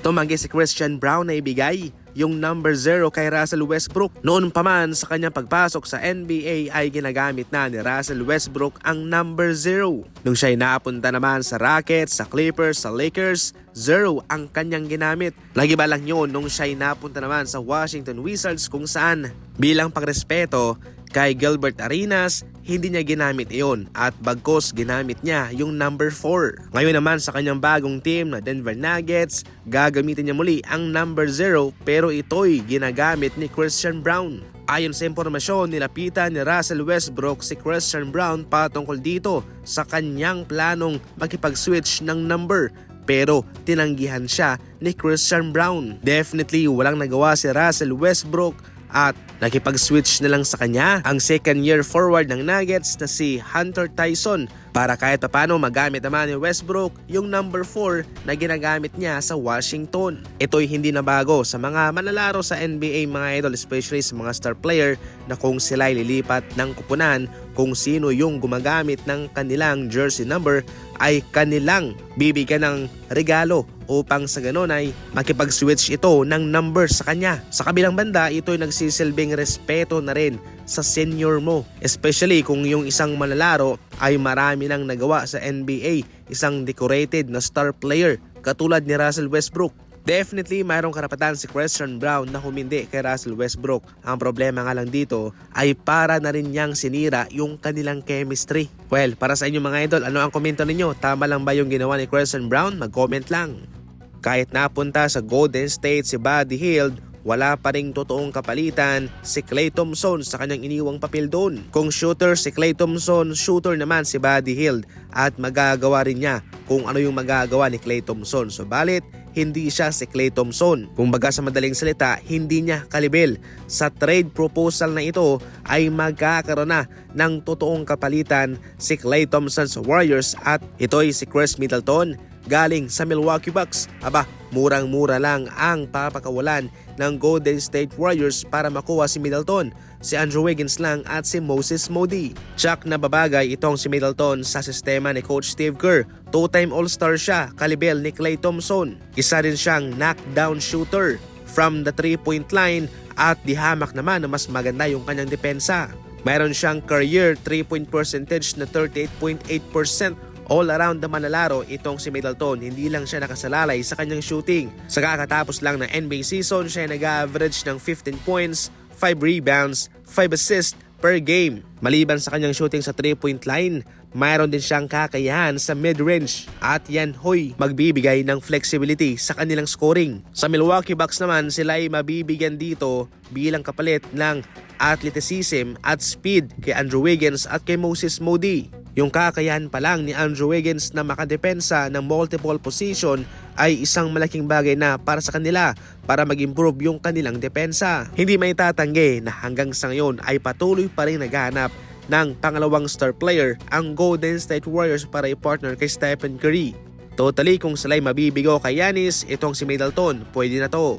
Tumanggi si Christian Brown na ibigay yung number 0 kay Russell Westbrook. Noon pa man sa kanyang pagpasok sa NBA ay ginagamit na ni Russell Westbrook ang number 0. Nung siya'y napunta naman sa Rockets, sa Clippers, sa Lakers, 0 ang kanyang ginamit. Nagiba lang yun nung siya'y napunta naman sa Washington Wizards kung saan bilang pagrespeto kay Gilbert Arenas, hindi niya ginamit iyon at bagkos ginamit niya yung number 4. Ngayon naman sa kanyang bagong team na Denver Nuggets, gagamitin niya muli ang number 0 pero ito'y ginagamit ni Christian Brown. Ayon sa impormasyon, nilapitan ni Russell Westbrook si Christian Brown patungkol dito sa kanyang planong makipag-switch ng number pero tinanggihan siya ni Christian Brown. Definitely walang nagawa si Russell Westbrook at nakipag-switch na lang sa kanya ang second year forward ng Nuggets na si Hunter Tyson para kahit papano magamit naman ni Westbrook yung number 4 na ginagamit niya sa Washington. Ito'y hindi na bago sa mga manlalaro sa NBA mga idol especially sa mga star player na kung sila lilipat ng kupunan kung sino yung gumagamit ng kanilang jersey number ay kanilang bibigyan ng regalo upang sa ganon ay makipag-switch ito ng number sa kanya. Sa kabilang banda, ito ay nagsisilbing respeto na rin sa senior mo. Especially kung yung isang manlalaro ay marami nang nagawa sa NBA, isang decorated na star player katulad ni Russell Westbrook. Definitely mayroong karapatan si Christian Brown na humindi kay Russell Westbrook. Ang problema nga lang dito ay para na rin niyang sinira yung kanilang chemistry. Well, para sa inyo mga idol, ano ang komento ninyo? Tama lang ba yung ginawa ni Christian Brown? Mag-comment lang. Kahit napunta sa Golden State si Buddy Hield, wala pa ring totoong kapalitan si Klay Thompson sa kanyang iniwang papel doon. Kung shooter si Klay Thompson, shooter naman si Buddy Hield at magagawa rin niya kung ano yung magagawa ni Klay Thompson. So balit, hindi siya si Klay Thompson. Kung baga sa madaling salita, hindi niya kalibel. Sa trade proposal na ito ay magkakaroon na ng totoong kapalitan si Klay Thompson sa Warriors at ito'y si Chris Middleton galing sa Milwaukee Bucks. Aba, murang-mura lang ang papakawalan ng Golden State Warriors para makuha si Middleton, si Andrew Wiggins lang at si Moses Moody. Tsak na babagay itong si Middleton sa sistema ni Coach Steve Kerr. Two-time All-Star siya, kalibel ni Klay Thompson. Isa rin siyang knockdown shooter from the three-point line at di hamak naman na mas maganda yung kanyang depensa. Mayroon siyang career 3-point percentage na 38.8% all around na manlalaro itong si Middleton. Hindi lang siya nakasalalay sa kanyang shooting. Sa kakatapos lang ng NBA season, siya nag-average ng 15 points, 5 rebounds, 5 assists per game. Maliban sa kanyang shooting sa 3-point line, mayroon din siyang kakayahan sa mid-range at yan hoy magbibigay ng flexibility sa kanilang scoring. Sa Milwaukee Bucks naman, sila ay mabibigyan dito bilang kapalit ng athleticism at speed kay Andrew Wiggins at kay Moses Moody. Yung kakayahan pa lang ni Andrew Wiggins na makadepensa ng multiple position ay isang malaking bagay na para sa kanila para mag-improve yung kanilang depensa. Hindi may tatanggi na hanggang sa ngayon ay patuloy pa rin naghahanap ng pangalawang star player ang Golden State Warriors para i-partner kay Stephen Curry. Totally kung sila'y mabibigo kay Yanis, itong si Middleton, pwede na to.